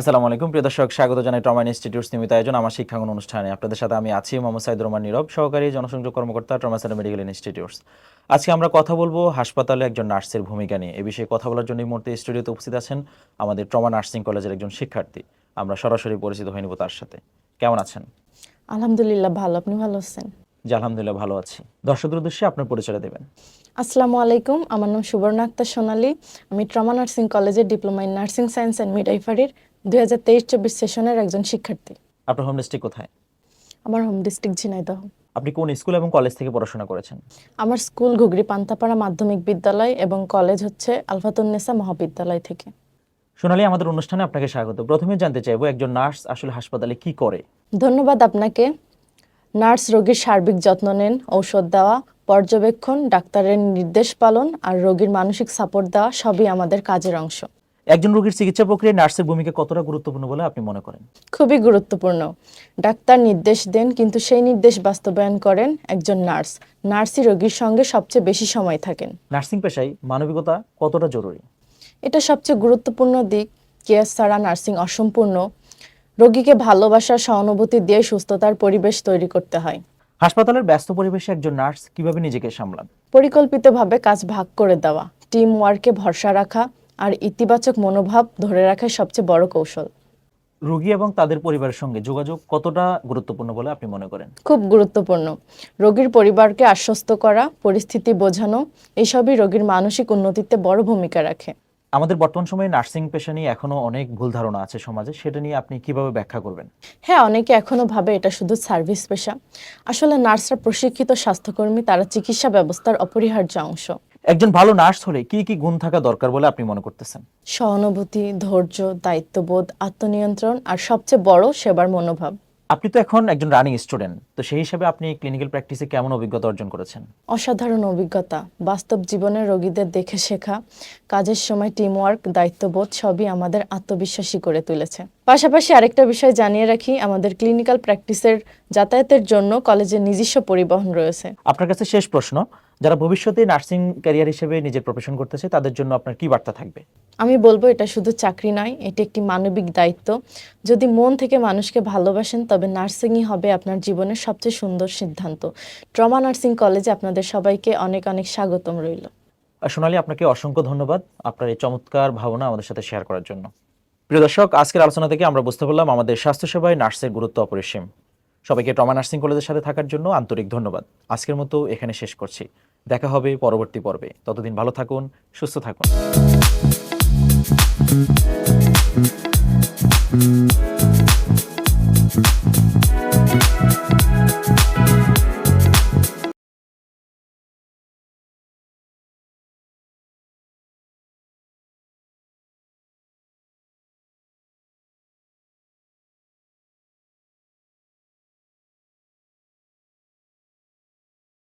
আসসালামু আলাইকুম। প্রিয় দর্শক স্বাগত জানাই ট্রমা ইনস্টিটিউটস নিয়মিত আয়োজন আমার শিক্ষাঙ্গন অনুষ্ঠানে। আপনাদের সাথে আমি আছি মোহাম্মদ সাইদুর রহমান নীরব সহকারী জনসংযোগ কর্মকর্তা ট্রমা সেন্টার মেডিকেল ইনস্টিটিউটস। আজকে আমরা কথা বলব হাসপাতালে একজন নার্সের ভূমিকা নিয়ে। এ বিষয়ে কথা বলার জন্য এই মুহূর্তে স্টুডিওতে উপস্থিত আছেন আমাদের ট্রমা নার্সিং কলেজের একজন শিক্ষার্থী। আমরা সরাসরি পরিচিত হয়ে নিব তার সাথে। কেমন আছেন? আলহামদুলিল্লাহ ভালো। আপনি ভালো আছেন? জি আলহামদুলিল্লাহ ভালো আছি। দর্শকদের উদ্দেশ্যে আপনার পরিচয় দেবেন। আসসালামু আলাইকুম আমার নাম সুবর্ণ আক্তার সোনালী। আমি ট্রমা নার্সিং কলেজের diploma in nursing science and মিডওয়াইফারির দুই হাজার তেইশ চব্বিশ সেশনের একজন শিক্ষার্থী। আপনার হোম ডিস্ট্রিক্ট কোথায়? আমার হোম ডিস্ট্রিক্ট ঝিনাইদহ। আপনি কোন স্কুল এবং কলেজ থেকে পড়াশোনা করেছেন? আমার স্কুল ঘুগরি পান্তাপাড়া মাধ্যমিক বিদ্যালয় এবং কলেজ হচ্ছে আলফাতুন্নেসা মহাবিদ্যালয় থেকে। সোনালী আমাদের অনুষ্ঠানে আপনাকে স্বাগত। প্রথমে জানতে চাইব একজন নার্স আসলে হাসপাতালে কি করে? ধন্যবাদ আপনাকে। নার্স রোগীর সার্বিক যত্ন নেন ঔষধ দেওয়া পর্যবেক্ষণ ডাক্তারের নির্দেশ পালন আর রোগীর মানসিক সাপোর্ট দেওয়া সবই আমাদের কাজের অংশ। একজন রোগীর চিকিৎসা প্রক্রিয়ায় নার্সের ভূমিকা কতটা গুরুত্বপূর্ণ বলে আপনি মনে করেন? খুবই গুরুত্বপূর্ণ। ডাক্তার নির্দেশ দেন কিন্তু সেই নির্দেশ বাস্তবায়ন করেন একজন নার্স। নার্সই রোগীর সঙ্গে সবচেয়ে বেশি সময় থাকেন। নার্সিং পেশায় মানবিকতা কতটা জরুরি? এটা সবচেয়ে গুরুত্বপূর্ণ দিক। কেয়ার ছাড়া নার্সিং অসম্পূর্ণ। রোগীকে ভালোবাসা সহানুভূতি দিয়ে সুস্থতার পরিবেশ তৈরি করতে হয়। হাসপাতালের ব্যস্ত পরিবেশে একজন নার্স কীভাবে নিজেকে সামলান? পরিকল্পিতভাবে কাজ ভাগ করে দেওয়া। টিম ওয়ার্কে ভরসা রাখা। আর ইতিবাচক মনোভাব ধরে রাখাই সবচেয়ে বড় কৌশল। রোগী এবং তাদের পরিবারের সঙ্গে যোগাযোগ কতটা গুরুত্বপূর্ণ বলে আপনি মনে করেন? খুব গুরুত্বপূর্ণ। রোগীর পরিবারকে আশ্বস্ত করা পরিস্থিতি বোঝানো এসবই রোগীর মানসিক উন্নতিতে বড় ভূমিকা রাখে। আমাদের বর্তমান সময়ে নার্সিং পেশা নিয়ে এখনও অনেক ভুল ধারণা আছে সমাজে সেটা নিয়ে আপনি কীভাবে ব্যাখ্যা করবেন? হ্যাঁ অনেকে এখনও ভাবে এটা শুধু সার্ভিস পেশা। আসলে নার্সরা প্রশিক্ষিত স্বাস্থ্যকর্মী তারা চিকিৎসা ব্যবস্থার অপরিহার্য অংশ। একজন ভালো নার্স হলে কি কি গুণ থাকা দরকার বলে আপনি মনে করতেছেন? সহানুভূতি, ধৈর্য, দায়িত্ববোধ, আত্মনিয়ন্ত্রণ আর সবচেয়ে বড় সেবার মনোভাব। আপনি তো এখন একজন রানিং স্টুডেন্ট তো সেই হিসাবে আপনি ক্লিনিক্যাল প্র্যাকটিসে কেমন অভিজ্ঞতা অর্জন করেছেন? অসাধারণ অভিজ্ঞতা। বাস্তব জীবনের রোগীদের দেখে শেখা কাজের সময় টিমওয়ার্ক দায়িত্ববোধ সবই আমাদের আত্মবিশ্বাসী করে তুলেছে। পাশাপাশি আরেকটা বিষয় জানিয়ে রাখি আমাদের ক্লিনিক্যাল প্র্যাকটিসের যাতায়াতের জন্য কলেজের নিজস্ব পরিবহন রয়েছে। আপনার কাছে শেষ প্রশ্ন যারা ভবিষ্যতে নার্সিং ক্যারিয়ার হিসেবে নিজের প্রফেশন করতেছে তাদের জন্য আপনার কি বার্তা থাকবে? আমি বলব এটা শুধু চাকরি নয় এটি একটি মানবিক দায়িত্ব। যদি মন থেকে মানুষকে ভালোবাসেন তবে নার্সিংই হবে আপনার জীবনের সবচেয়ে সুন্দর সিদ্ধান্ত। ট্রমা নার্সিং কলেজে আপনাদের সবাইকে অনেক অনেক স্বাগতম রইল। সোনালি আপনাকে অসংখ্য ধন্যবাদ আপনার এই চমৎকার ভাবনা আমাদের সাথে শেয়ার করার জন্য। প্রিয় দর্শক আজকের আলোচনা থেকে আমরা বুঝতে পারলাম আমাদের স্বাস্থ্যসেবায় নার্সের গুরুত্ব অপরিসীম। সবাইকে ট্রমা নার্সিং কলেজের সাথে থাকার জন্য আন্তরিক ধন্যবাদ। আজকের মতো এখানে শেষ করছি। দেখা হবে পরবর্তী পর্বে। ততদিন ভালো থাকুন সুস্থ থাকুন। Mm-hmm.